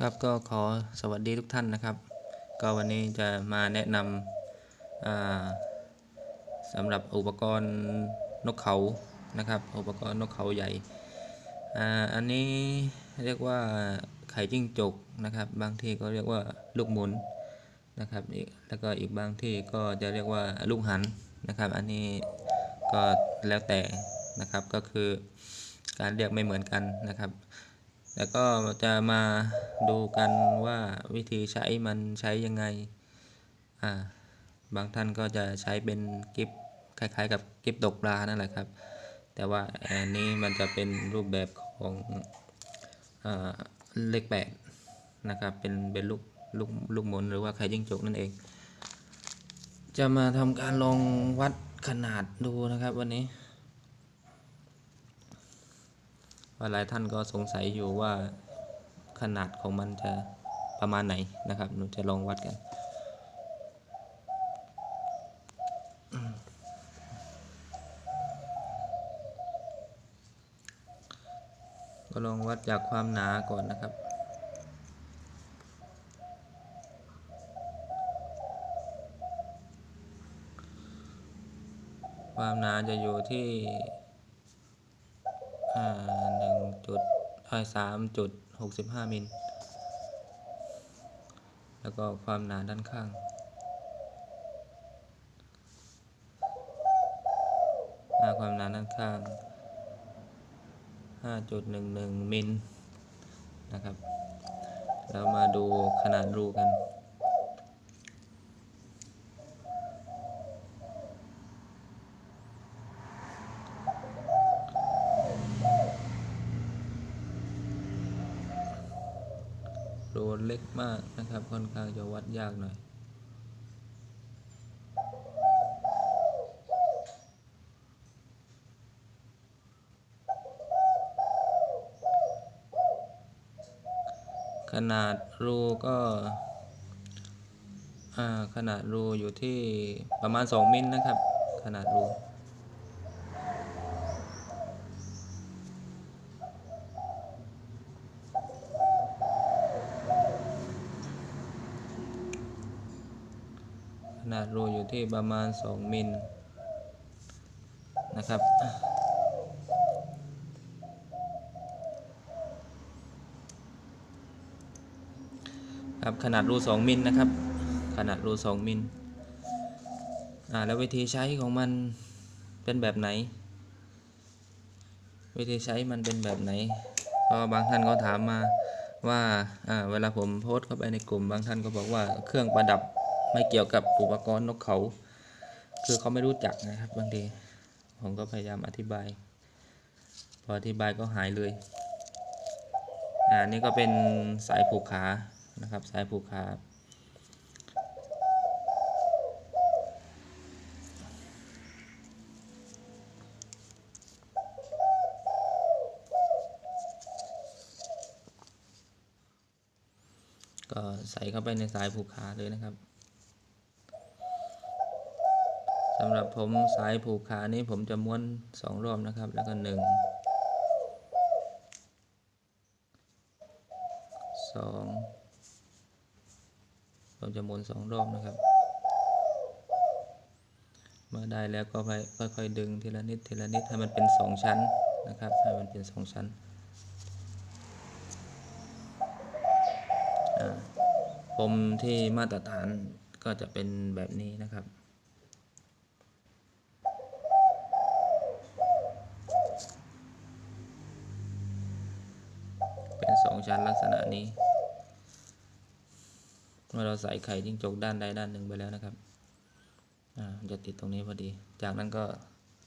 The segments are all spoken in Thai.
ครับก็ขอสวัสดีทุกท่านนะครับ ก็วันนี้จะมาแนะนำสำหรับอุปกรณ์นกเขานะครับ อุปกรณ์นกเขาใหญ่ออันนี้เรียกว่าไข่จิ้งจกนะครับ บางที่ก็เรียกว่าลูกหมุนนะครับแล้วก็อีกบางที่ก็จะเรียกว่าลูกหันนะครับ อันนี้ก็แล้วแต่นะครับก็คือการเรียกไม่เหมือนกันนะครับ แล้วก็จะมาดูกันว่าวิธีใช้มันใช้ยังไง อ่า บางท่านก็จะใช้เป็นกิฟคล้ายๆ กับกิฟตกปลานั่นแหละครับ แต่ว่าอันนี้มันจะเป็นรูปแบบของอเลขแปดนะครับ เป็นเป็นลูกลูกลูกมนหรือว่าไข่จิ้งจกนั่นเอง จะมาทำการลองวัดขนาดดูนะครับวันนี้ ว่าหลายท่านก็สงสัยอยู่ว่าขนาดของมันจะประมาณไหนนะครับหนูจะลองวัดกันก็ลองวัดจากความหนาก่อนนะครับ ความหนาจะอยู่ที่อ่า อ่าสามจุดหกสิบห้ามิล แล้วก็ความหนาด้านข้างห้าความหนาด้านข้างห้าจุดหนึ่งหนึ่งมิลนะครับ เรามาดูขนาดรูกัน รูเล็กมากนะครับ ค่อนข้างจะวัด ยากหน่อยขนาดรูก็ขนาดรูอยู่ที่ประมาณ 2 มิลนะครับ ขนาดรู ขนาดรูอยู่ที่ประมาณ 2 มิลนะครับ ครับขนาดรู 2 มิลนะครับ ขนาดรู 2 มิลอ่าแล้ววิธีใช้ของมันเป็นแบบไหน วิธีใช้มันเป็นแบบไหนเพราะบางท่านก็ถามมาว่าอ่าเวลาผมโพสต์เข้าไปในกลุ่ม บางท่านก็บอกว่าเครื่องประดับ ไม่เกี่ยวกับอุปกรณ์นกเขา คือเขาไม่รู้จักนะครับ บางทีผมก็พยายามอธิบาย พออธิบายก็หายเลยอ่านี่ก็เป็นสายผูกขานะครับ สายผูกขาก็ใส่เข้าไปในสายผูกขาเลยนะครับสำหรับผมสายผูกขานี้ผมจะม้วนสองรอบนะครับ แล้วก็หนึ่งสองผมจะหมุนสองรอบนะครับ เมื่อได้แล้วก็ค่อยๆดึงทีละนิดทีละนิดให้มันเป็นสองชั้นนะครับให้มันเป็นสองชั้นอ่าปมที่มาตรฐานก็จะเป็นแบบนี้นะครับ เป็นสอง ชั้นลักษณะนี้เมื่อเราใส่ไข่จิ้งจกด้านใดด้านหนึ่งไปแล้วนะครับจะติดตรงนี้พอดี จากนั้นก็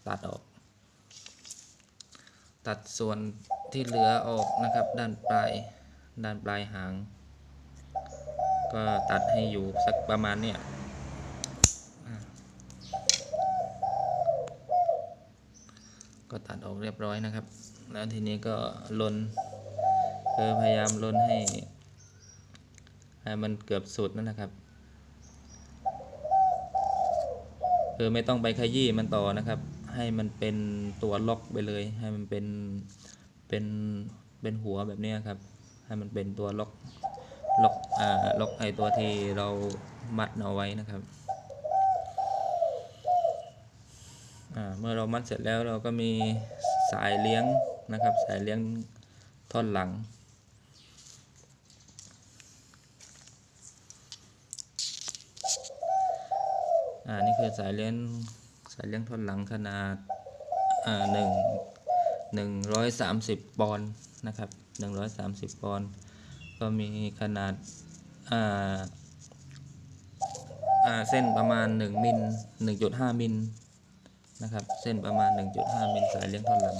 ตัดออก ตัดส่วนที่เหลือออกนะครับ ด้านปลายด้านปลายหาง ก็ตัดให้อยู่สักประมาณเนี้ยก็ตัดออกเรียบร้อยนะครับ แล้วทีนี้ก็ลน คือพยายามลนให้ให้มันเกือบสุดนั่นนะครับ คือไม่ต้องไปขยี้มันต่อนะครับ ให้มันเป็นตัวล็อกไปเลย ให้มันเป็นเป็นเป็นหัวแบบนี้ครับ ให้มันเป็นตัวล็อกล็อกอ่าล็อกไอตัวที่เรามัดเอาไว้นะครับอ่าเมื่อเรามัดเสร็จแล้วเราก็มีสายเลี้ยงนะครับ สายเลี้ยงท่อนหลัง อ่านี่คือสายเลี้ยงสายเลี้ยงท่อนหลังขนาดอ่าหนึ่งหนึ่งร้อยสามสิบปอนด์นะครับหนึ่งร้อยสามสิบปอนด์ก็มีขนาดอ่าอ่าเส้นประมาณหนึ่งมิลหนึ่งจุดห้ามิลนะครับเส้นประมาณหนึ่งจุดห้ามิลสายเลี้ยงท่อนหลัง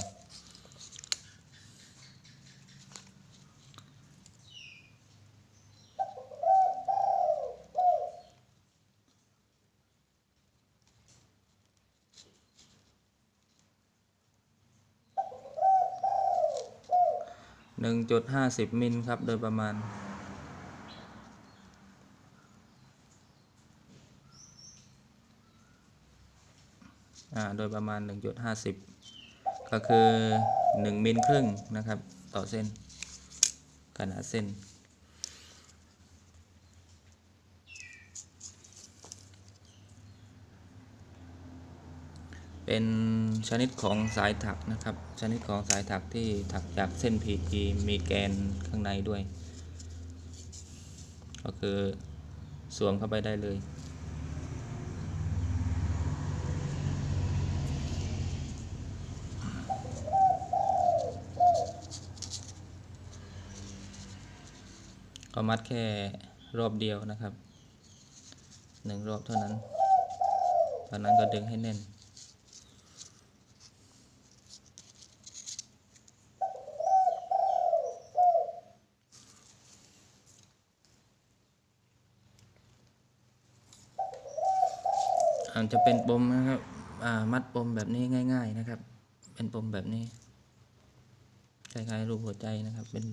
หนึ่งจุดห้าสิบมิลครับ โดยประมาณ โดยประมาณหนึ่งจุดห้าสิบก็คือหนึ่งมิลครึ่งนะครับ ต่อเส้น ขนาดเส้น เป็นชนิดของสายถักนะครับ ชนิดของสายถักที่ถักจากเส้น PG มีแกนข้างในด้วย ก็คือสวมเข้าไปได้เลย ก็มัดแค่รอบเดียวนะครับหนึ่งรอบเท่านั้นตอนนั้นก็ดึงให้แน่น อาจจะเป็นปมนะครับมัดปมแบบนี้ง่าย ๆนะครับ เป็นปมแบบนี้คล้ายๆรูปหัวใจนะครับ เป็น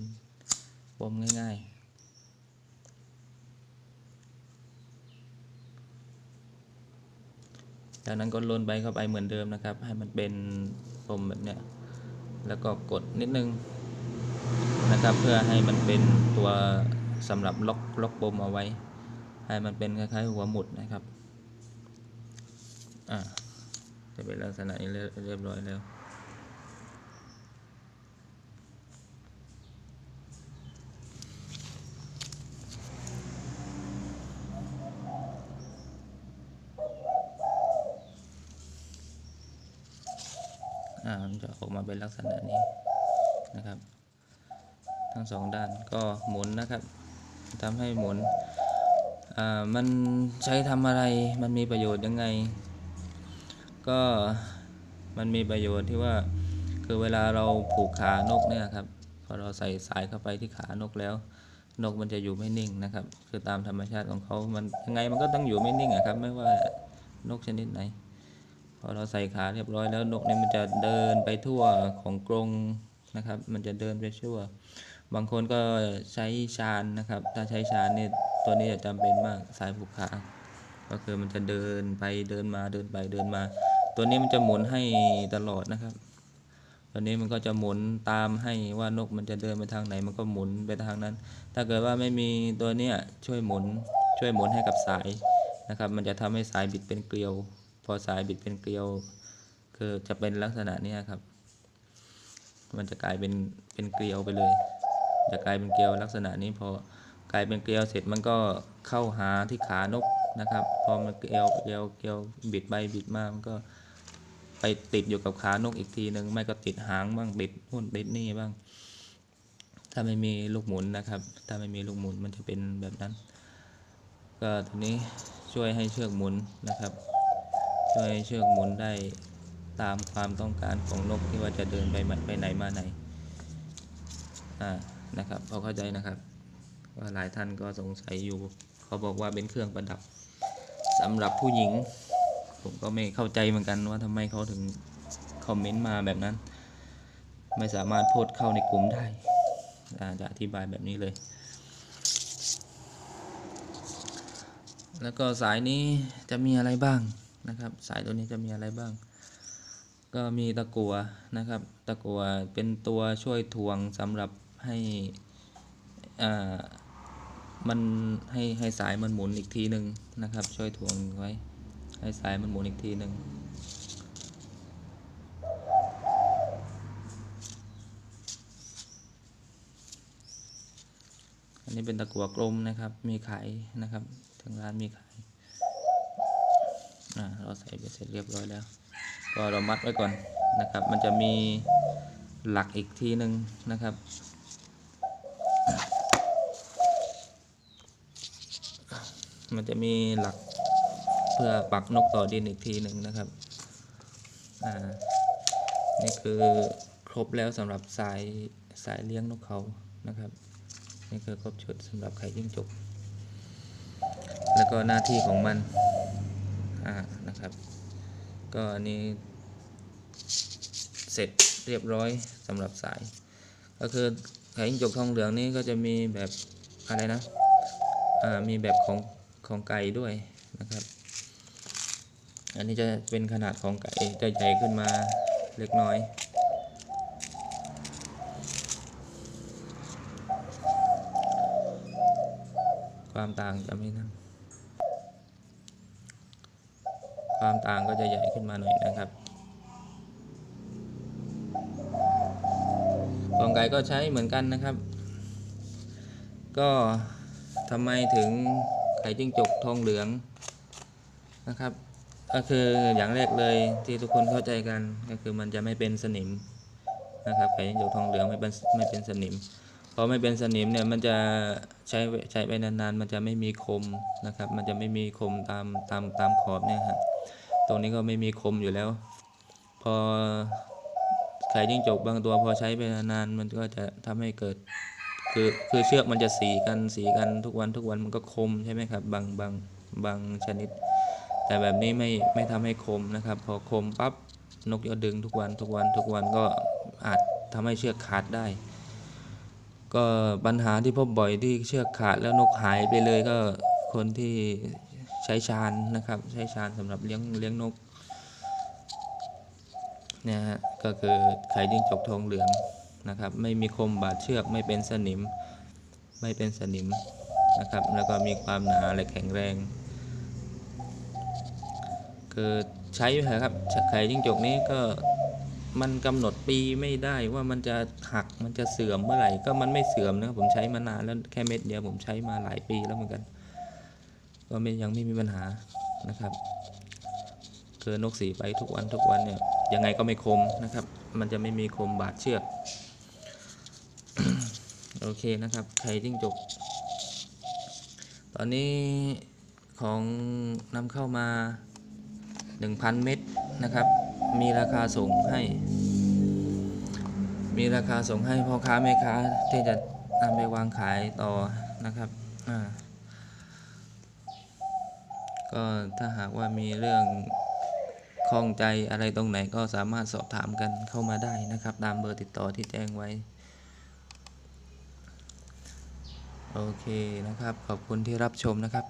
ปมง่ายๆจากนั้นก็ลนใบเข้าไปเหมือนเดิมนะครับ ให้มันเป็นปมแบบเนี้ยแล้วก็กดนิดนึงนะครับ เพื่อให้มันเป็นตัวสำหรับล็อกล็อกปมเอาไว้ ให้มันเป็นคล้ายๆหัวหมุดนะครับ อ่าจะเป็นลักษณะนี้เรียเรียบร้อยแล้ว อ่ามันจะออกมาเป็นลักษณะนี้นะครับ ทั้งสองด้านก็หมุนนะครับทำให้หมุน อ่า มันใช้ทำอะไร มันมีประโยชน์ยังไง ก็มันมีประโยชน์ที่ว่า คือเวลาเราผูกขานกเนี่ยครับ พอเราใส่สายเข้าไปที่ขานกแล้ว นกมันจะอยู่ไม่นิ่งนะครับ คือตามธรรมชาติของเขา มันยังไงมันก็ต้องอยู่ไม่นิ่งอะครับ ไม่ว่านกชนิดไหน พอเราใส่ขาเรียบร้อยแล้วนกเนี่ยมันจะเดินไปทั่วของกรงนะครับ มันจะเดินไปทั่ว บางคนก็ใช้ชานนะครับ ถ้าใช้ชานเนี่ยตัวนี้จะจำเป็นมากสายผูกขาก็คือมันจะเดินไปเดินมาเดินไปเดินมา ตัวนี้มันจะหมุนให้ตลอดนะครับ ตัวนี้มันก็จะหมุนตามให้ว่านกมันจะเดินไปทางไหน มันก็หมุนไปทางนั้น ถ้าเกิดว่าไม่มีตัวเนี้ยช่วยหมุนช่วยหมุนให้กับสายนะครับ มันจะทำให้สายบิดเป็นเกลียว พอสายบิดเป็นเกลียว คือจะเป็นลักษณะนี้ครับ มันจะกลายเป็นเป็นเกลียวไปเลย จะกลายเป็นเกลียวลักษณะนี้พอกลายเป็นเกลียวเสร็จมันก็เข้าหาที่ขานกนะครับ พอมันเกลียวเกลียวเกลียวบิดไปบิดมามันก็ ไปติดอยู่กับขานกอีกทีหนึ่งไม่ก็ติดหางบ้างติดหุ่นติดนี่บ้าง ถ้าไม่มีลูกหมุนนะครับ ถ้าไม่มีลูกหมุนมันจะเป็นแบบนั้น ก็ตัวนี้ช่วยให้เชือกหมุนนะครับ ช่วยให้เชือกหมุนได้ตามความต้องการของนกที่ว่าจะเดินไปไหนไปไหนมาไหนอ่านะครับพอเข้าใจนะครับว่าหลายท่านก็สงสัยอยู่ เขาบอกว่าเป็นเครื่องประดับสำหรับผู้หญิง ผมก็ไม่เข้าใจเหมือนกันว่าทำไมเขาถึงคอมเมนต์มาแบบนั้น ไม่สามารถโพสเข้าในกลุ่มได้จะอธิบายแบบนี้เลย แล้วก็สายนี้จะมีอะไรบ้างนะครับ สายตัวนี้จะมีอะไรบ้าง ก็มีตะกัวนะครับ ตะกัวเป็นตัวช่วยทวงสำหรับให้อ่ามันให้ให้สายมันหมุนอีกทีหนึ่งนะครับ ช่วยถ่วงไว้ ให้สายมันหมุนอีกทีหนึ่งอันนี้เป็นตะกั่วกลมนะครับ มีขายนะครับทางร้านมีขายเราใส่ไปเสร็จเรียบร้อยแล้ว ก็เรามัดไว้ก่อนนะครับ มันจะมีหลักอีกทีหนึ่งนะครับมันจะมีหลัก เพื่อปักนกต่อดินอีกทีหนึ่งนะครับอ่านี่คือครบแล้วสำหรับสายสายเลี้ยงนกเขานะครับ นี่คือครบชุดสำหรับไข่จิ้งจก แล้วก็หน้าที่ของมันอ่านะครับ ก็อันนี้เสร็จเรียบร้อยสำหรับสาย ก็คือไข่จิ้งจกทองเหลืองนี่ก็จะมีแบบอะไรนะอ่ามีแบบของของไก่ด้วยนะครับ อันนี้จะเป็นขนาดของไก่จะใหญ่ขึ้นมาเล็กน้อย ความต่างจะไม่นั่นความต่างก็จะใหญ่ขึ้นมาหน่อยนะครับของไก่ก็ใช้เหมือนกันนะครับ ก็ทำไมถึงไข่จิ้งจกทองเหลืองนะครับ ก็คืออย่างแรกเลยที่ทุกคนเข้าใจกันก็คือมันจะไม่เป็นสนิมนะครับไข่จิ้งจกทองเหลืองไม่เป็นไม่เป็นสนิมพอไม่เป็นสนิมเนี่ยมันจะใช้ใช้ไปนานๆ มันจะไม่มีคมนะครับ มันจะไม่มีคมตามตามตามขอบเนี่ยครับตรงนี้ก็ไม่มีคมอยู่แล้ว พอไข่จิ้งจกบางตัวพอใช้ไปนานๆมันก็จะทำให้เกิดคือคือเชือกมันจะสีกันสีกันทุกวันทุกวันมันก็คมใช่ไหมครับบางบางบางชนิด แต่แบบนี้ไม่ไม่ทำให้คมนะครับ พอคมปั๊บนกก็ดึงทุกวันทุกวันทุกวันก็อาจทำให้เชือกขาดได้ ก็ปัญหาที่พบบ่อยที่เชือกขาดแล้วนกหายไปเลยก็คนที่ใช้ชานนะครับ ใช้ชานสำหรับเลี้ยงเลี้ยงนกเนี่ยฮะก็คือไข่จิ้งจกทองเหลืองนะครับ ไม่มีคมบาดเชือกไม่เป็นสนิม ไม่เป็นสนิมนะครับ แล้วก็มีความหนาและแข็งแรง คือใช้เถอะครับไข่จิ้งจกนี้ก็มันกำหนดปีไม่ได้ว่ามันจะหักมันจะเสื่อมเมื่อไหร่ก็มันไม่เสื่อมนะครับผมใช้มานานแล้วแค่เม็ดเดียวผมใช้มาหลายปีแล้วเหมือนกัน ก็ไม่ยังไม่มีปัญหานะครับคือนกสีไปทุกวันทุกวันเนี่ยยังไงก็ไม่คมนะครับ มันจะไม่มีคมบาดเชือกโอเคนะครับไข่จิ้งจก ตอนนี้ของนำเข้ามา 1,000 เม็ดนะครับ มีราคาส่งให้ มีราคาส่งให้พ่อค้าแม่ค้าที่จะนำไปวางขายต่อนะครับอ่าก็ถ้าหากว่ามีเรื่องข้องใจอะไรตรงไหนก็สามารถสอบถามกันเข้ามาได้นะครับ ตามเบอร์ติดต่อที่แจ้งไว้ โอเคนะครับ ขอบคุณที่รับชมนะครับ